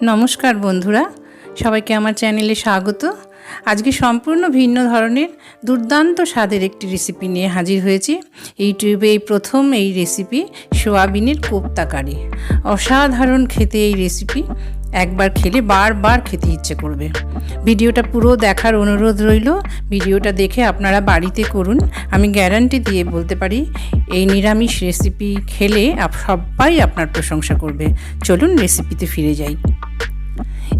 নমস্কার বন্ধুরা, সবাইকে আমার চ্যানেলে স্বাগত। আজকে সম্পূর্ণ ভিন্ন ধরনের দুর্দান্ত স্বাদের একটি রেসিপি নিয়ে হাজির হয়েছি। ইউটিউবে এই প্রথম এই রেসিপি সোয়াবিনের কোপ্তা কারি। অসাধারণ খেতে এই রেসিপি একবার খেলে বারবার খেতে ইচ্ছে করবে। ভিডিওটা পুরো দেখার অনুরোধ রইল, ভিডিওটা দেখে আপনারা বাড়িতে করুন। আমি গ্যারান্টি দিয়ে বলতে পারি, এই নিরামিষ রেসিপি খেলে সবাই আপনার প্রশংসা করবে। চলুন রেসিপিতে ফিরে যাই।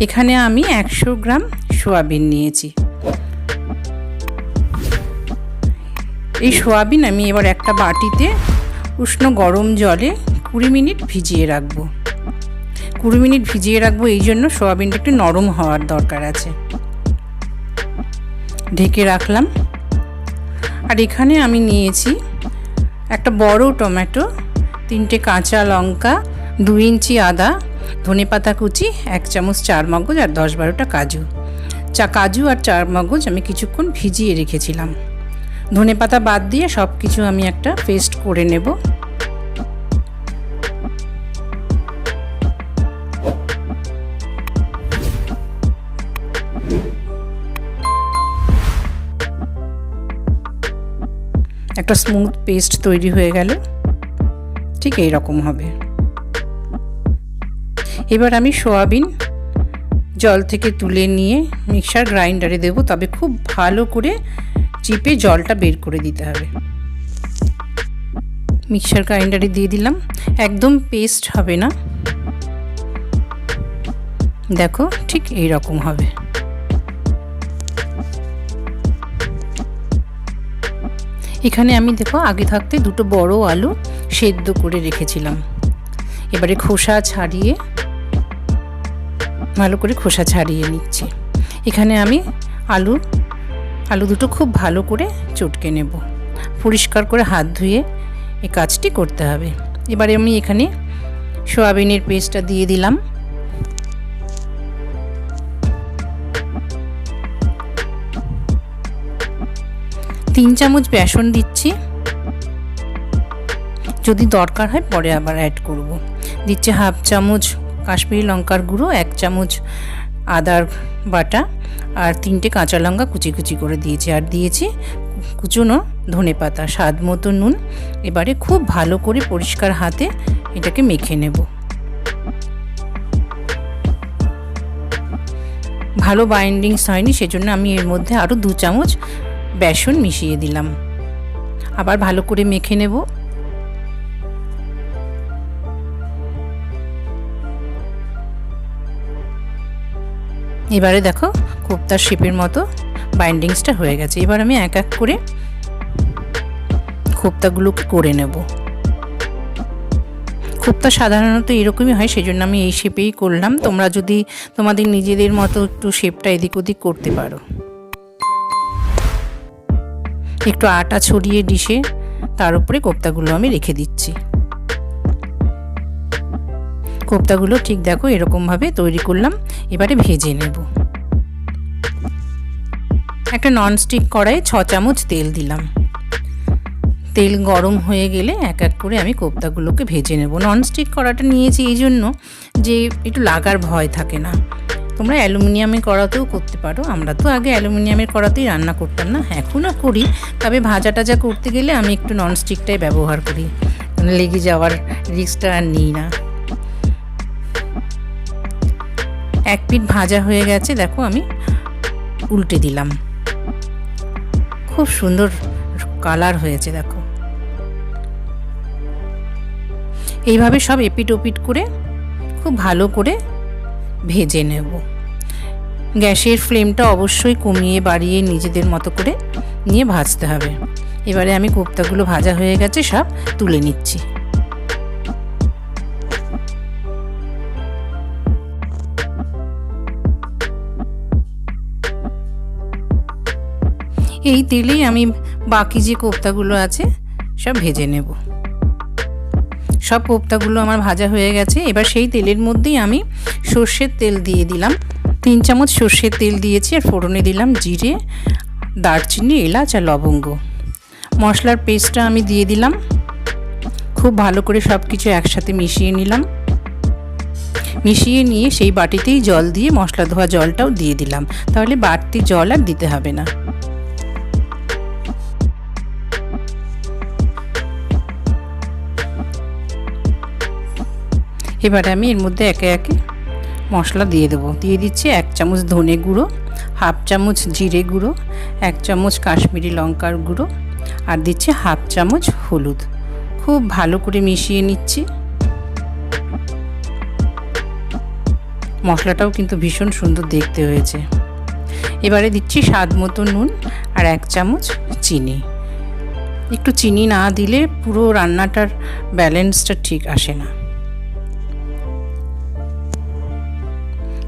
এখানে আমি একশো গ্রাম সোয়াবিন নিয়েছি। এই সোয়াবিন আমি এবার একটা বাটিতে উষ্ণ গরম জলে কুড়ি মিনিট ভিজিয়ে রাখব। কুড়ি মিনিট ভিজিয়ে রাখব, এই জন্য সোয়াবিনটা একটু নরম হওয়ার দরকার আছে। ঢেকে রাখলাম। আর এখানে আমি নিয়েছি একটা বড় টমেটো, তিনটে কাঁচা লঙ্কা দু ইঞ্চি আদা ধনে পাতা কুচি, এক চামচ চার মগজ আর দশ বারোটা কাজু। চা কাজু আর চার মগজ আমি কিছুক্ষণ ভিজিয়ে রেখেছিলাম। ধনে পাতা বাদ দিয়ে সব কিছু আমি একটা পেস্ট করে নেব। একটা স্মুথ পেস্ট তৈরি হয়ে গেল। ঠিক এই রকম হবে। এবার আমি সোয়াবিন জল থেকে তুলে নিয়ে মিক্সার গ্রাইন্ডারে দেবো। তবে খুব ভালো করে চিপে জলটা বের করে দিতে হবে। মিক্সার গ্রাইন্ডারে দিয়ে দিলাম। একদম পেস্ট হবে না। দেখো ঠিক এই রকম হবে। এখানে আমি দেখো আগে থাকতে দুটো বড় আলু সেদ্ধ করে রেখেছিলাম। এবারে খোসা ছাড়িয়ে ভালো করে খোসা ছাড়িয়ে নিচ্ছি। এখানে আমি আলু আলু দুটো খুব ভালো করে চটকে নেব। পরিষ্কার করে হাত ধুয়ে এই কাজটি করতে হবে। এবারে আমি এখানে সোয়াবিনের পেস্টটা দিয়ে দিলাম। তিন চামচ বেসন দিচ্ছি। যদি দরকার হয় পরে আবার অ্যাড করব। দিচ্ছে হাফ চামচ কাশ্মীরি লঙ্কার গুঁড়ো, এক চামচ আদার বাটা আর তিনটে কাঁচা লঙ্কা কুচি কুচি করে দিয়েছি আর দিয়েছি কুচুনো ধনে পাতা, স্বাদ মতো নুন। এবারে খুব ভালো করে পরিষ্কার হাতে এটাকে মেখে নেব। ভালো বাইন্ডিংস হয়নি, সেজন্য আমি এর মধ্যে আরও দু চামচ বেসন মিশিয়ে দিলাম। আবার ভালো করে মেখে নেব। এবারে দেখো কোপ্তার শেপের মতো বাইন্ডিংসটা হয়ে গেছে। এবার আমি এক এক করে কোপ্তাগুলোকে করে নেব। কোপ্তা সাধারণত এরকমই হয়, সেজন্য আমি এই শেপেই করলাম। তোমরা যদি তোমাদের নিজেদের মতো একটু শেপটা এদিক ওদিক করতে পারো। একটু আটা ছড়িয়ে ডিশে তার উপরে কোপ্তাগুলো আমি রেখে দিচ্ছি। কোপ্তাগুলো ঠিক দেখো, এরকমভাবে তৈরি করলাম। এবারে ভেজে নেব। একটা ননস্টিক কড়াই ছ চামচ তেল দিলাম। তেল গরম হয়ে গেলে এক এক করে আমি কোপ্তাগুলোকে ভেজে নেব। ননস্টিক কড়াটা নিয়েছি এই জন্য যে একটু লাগার ভয় থাকে না। তোমরা অ্যালুমিনিয়ামের কড়াতেও করতে পারো। আমরা তো আগে অ্যালুমিনিয়ামের কড়াতেই রান্না করতাম না, এখনও করি। তবে ভাজা টাজা করতে গেলে আমি একটু ননস্টিকটাই ব্যবহার করি। লেগে যাওয়ার রিস্কটা আর নিই না। এক পিঠ ভাজা হয়ে গেছে, দেখো আমি উল্টে দিলাম। খুব সুন্দর কালার হয়েছে, দেখো। এইভাবে সব এপিট ওপিট করে, খুব ভালো করে ভেজে নেব। গ্যাসের ফ্লেমটা অবশ্যই কমিয়ে বাড়িয়ে নিজেদের মতো করে নিয়ে ভাজতে হবে। এবারে আমি কোপ্তাগুলো ভাজা হয়ে গেছে, সব তুলে নিচ্ছি। এই তেলেই আমি বাকি যে কোপ্তাগুলো আছে, সব ভেজে নেব। সব কোপ্তাগুলো আমার ভাজা হয়ে গেছে। এবার সেই তেলের মধ্যেই আমি সর্ষের তেল দিয়ে দিলাম। তিন চামচ সর্ষের তেল দিয়েছি আর ফোড়নে দিলাম জিরে, দারচিনি, এলাচ আর লবঙ্গ। মশলার পেস্টটা আমি দিয়ে দিলাম। খুব ভালো করে সব কিছু একসাথে মিশিয়ে নিলাম। মিশিয়ে নিয়ে সেই বাটিতেই জল দিয়ে মশলা ধোয়া জলটাও দিয়ে দিলাম। তাহলে বাড়তি জল আর দিতে হবে না। এবারে আমি এর মধ্যে একে একে মশলা দিয়ে দেবো। দিয়ে দিচ্ছি এক চামচ ধনে গুঁড়ো, হাফ চামচ জিরে গুঁড়ো, এক চামচ কাশ্মীরি লঙ্কার গুঁড়ো আর দিচ্ছি হাফ চামচ হলুদ। খুব ভালো করে মিশিয়ে নিচ্ছি। মশলাটাও কিন্তু ভীষণ সুন্দর দেখতে হয়েছে। এবারে দিচ্ছি স্বাদ মতো নুন আর এক চামচ চিনি। একটু চিনি না দিলে পুরো রান্নাটার ব্যালেন্সটা ঠিক আসে না।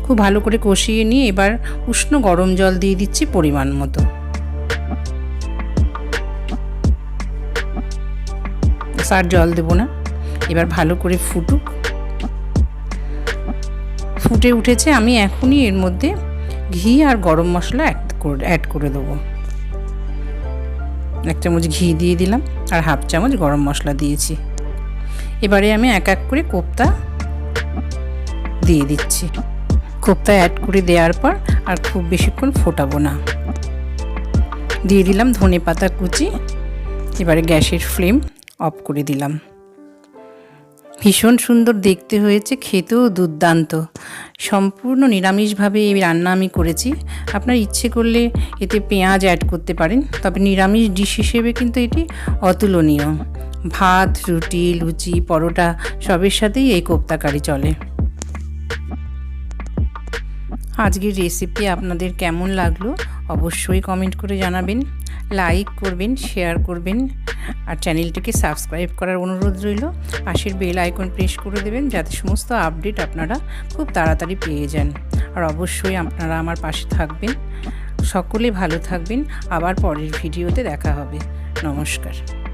খুব ভালো করে কষিয়ে নিয়ে এবার উষ্ণ গরম জল দিয়ে দিচ্ছি পরিমাণ মতো। আর জল দেবো না, এবার ভালো করে ফুটুক। ফুটে উঠেছে, আমি এখনই এর মধ্যে ঘি আর গরম মশলা অ্যাড করে দেবো। এক চামচ ঘি দিয়ে দিলাম আর হাফ চামচ গরম মশলা দিয়েছি। এবারে আমি এক এক করে কোপ্তা দিয়ে দিচ্ছি। কোপ্তা অ্যাড করে দেওয়ার পর আর খুব বেশিক্ষণ ফোটাবো না। দিয়ে দিলাম ধনে পাতা কুচি, এবারে গ্যাসের ফ্লেম অফ করে দিলাম। ভীষণ সুন্দর দেখতে হয়েছে, খেতেও দুর্দান্ত। সম্পূর্ণ নিরামিষভাবে এই রান্না আমি করেছি। আপনার ইচ্ছে করলে এতে পেঁয়াজ অ্যাড করতে পারেন, তবে নিরামিষ ডিশ হিসেবে কিন্তু এটি অতুলনীয়। ভাত, রুটি, লুচি, পরোটা সবের সাথেই এই কোপ্তাকারি চলে। আজকের রেসিপি আপনাদের কেমন লাগল অবশ্যই কমেন্ট করে জানাবেন লাইক করবেন শেয়ার করবেন, আর চ্যানেলটিকে সাবস্ক্রাইব করার অনুরোধ রইল। পাশের বেল আইকন প্রেস করে দেবেন যাতে সমস্ত আপডেট আপনারা খুব তাড়াতাড়ি পেয়ে যান। আর অবশ্যই আপনারা আমার পাশে থাকবেন। সকলে ভালো থাকবেন। আবার পরের ভিডিওতে দেখা হবে। নমস্কার।